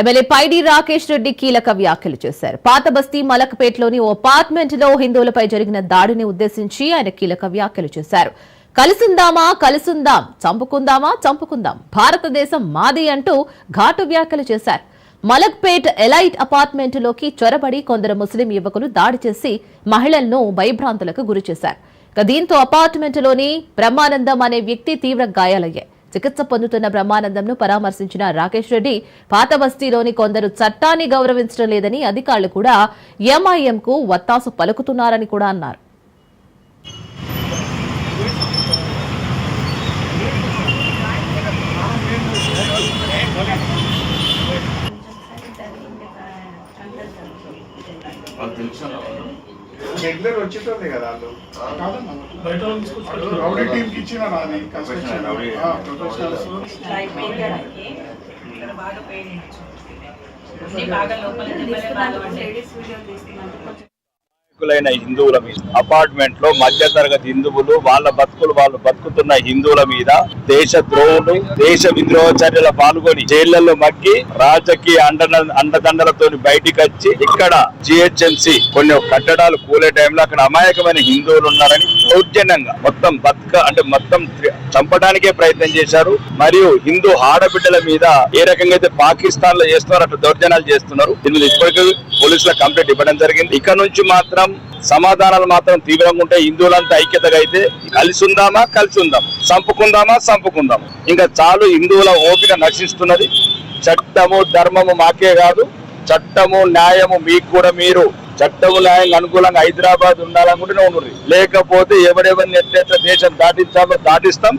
MLA పైడి రాకేష్ రెడ్డి కీలక వ్యాఖ్యలు చేశారు. పాత బస్తీ మలక్పేటలోని ఓ అపార్ట్మెంట్లో హిందువులపై జరిగిన దాడిని ఉద్దేశించి ఆయన కీలక వ్యాఖ్యలు చేశారు. కలిసుందామా కలిసుందాం చంపుకుందామా చంపుకుందాం భారతదేశం మాది అంటూ ఘాటు వ్యాఖ్యలు చేశారు. మలక్పేట్ ఎలైట్ అపార్ట్మెంట్లోకి చొరబడి కొందరు ముస్లిం యువకులు దాడి చేసి మహిళలను భయభ్రాంతులకు గురి చేశారు దీంతో అపార్ట్మెంటులోని బ్రహ్మానందం అనే వ్యక్తి తీవ్ర గాయాలయ్యాయి. చికిత్స పొందుతున్న బ్రహ్మానందంను పరామర్శించిన రాకేష్ రెడ్డి పాత బస్తీలోని కొందరు చట్టాన్ని గౌరవించడం లేదని అధికారులు కూడా ఎంఐఎంకు వత్తాసు పలుకుతున్నారని కూడా అన్నారు. వాళ్ళు. రెగ్యులర్ వచ్చేటోళ్ళే కదా వాళ్ళు. బయట వాళ్ళు తీసుకొచ్చి వాళ్ళు రౌడీ టీమ్కి ఇచ్చిన ఇక్కడ బాగా పెయిన్ అన్ని బాగా లోపల దెబ్బలే బాగా పడ్డాయి. నాయకులైన హిందువుల మీద. అపార్ట్మెంట్లో మధ్య తరగతి హిందువులు వాళ్ళ బతుకులు వాళ్ళు బతుకుతున్న హిందువుల మీద దేశ ద్రోహులు దేశ విద్రోహ చర్యలు పాల్గొని జైళ్ళలో మగ్గి రాజకీయ అండ అండదండలతో బయటికి వచ్చి ఇక్కడ జిహెచ్ఎంసి కొన్ని కట్టడాలు కూలే టైంలో అక్కడ అమాయకమైన హిందువులు ఉన్నారని దౌర్జన్యంగా మొత్తం బతుక అంటే మొత్తం చంపడానికే ప్రయత్నం చేశారు. మరియు హిందూ ఆడబిడ్డల మీద ఏ రకంగా అయితే పాకిస్తాన్లో చేస్తున్నారు అట్లా దౌర్జన్యాలు చేస్తున్నారు. దీని మీద ఇప్పటికీ పోలీసుల కంప్లైంట్ ఇవ్వడం జరిగింది. ఇక నుంచి మాత్రం సమాధానాలు మాత్రం తీవ్రంగా ఉంటే హిందువులంతా ఐక్యతగా అయితే కలిసి ఉందామా కలిసి ఉందాం. చంపుకుందామా చంపుకుందాం. ఇంకా చాలు హిందువుల ఓపిక నశిస్తున్నది. చట్టము ధర్మము మాకే కాదు. చట్టము న్యాయము మీకు కూడా మీరు. చట్టము న్యాయం అనుకూలంగా హైదరాబాద్ ఉండాలనుకుంటే ఉండండి లేకపోతే ఎవరెవరిని ఎట్లెట్ల దేశం దాటిస్తామో దాటిస్తాం.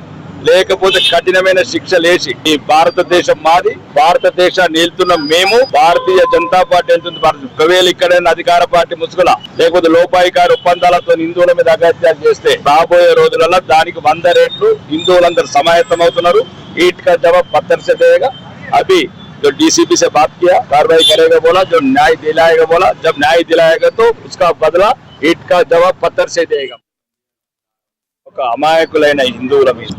లేకపోతే కఠినమైన శిక్షలు వేసి ఈ భారతదేశం మాది భారతదేశాన్ని నిలుతున్న మేము భారతీయ జనతా పార్టీ వెళ్తుంది భారత ఒకవేళ ఇక్కడైనా అధికార పార్టీ ముసుగుల లేకపోతే లోపాయికారి ఒప్పందాలతో హిందువుల మీద అగత్యాలు చేస్తే రాబోయే రోజులలో దానికి వంద రేట్లు హిందువులందరూ సమాయత్తం అవుతున్నారు ईट का जवाब पत्थर से देगा अभी जो डीसीपी से बात किया कार्रवाई करेगा बोला जो न्याय दिलाएगा बोला जब न्याय दिलाएगा तो उसका बदला ईट का जवाब पत्थर से देगा ఒక అమాయకులైన హిందువుల మీద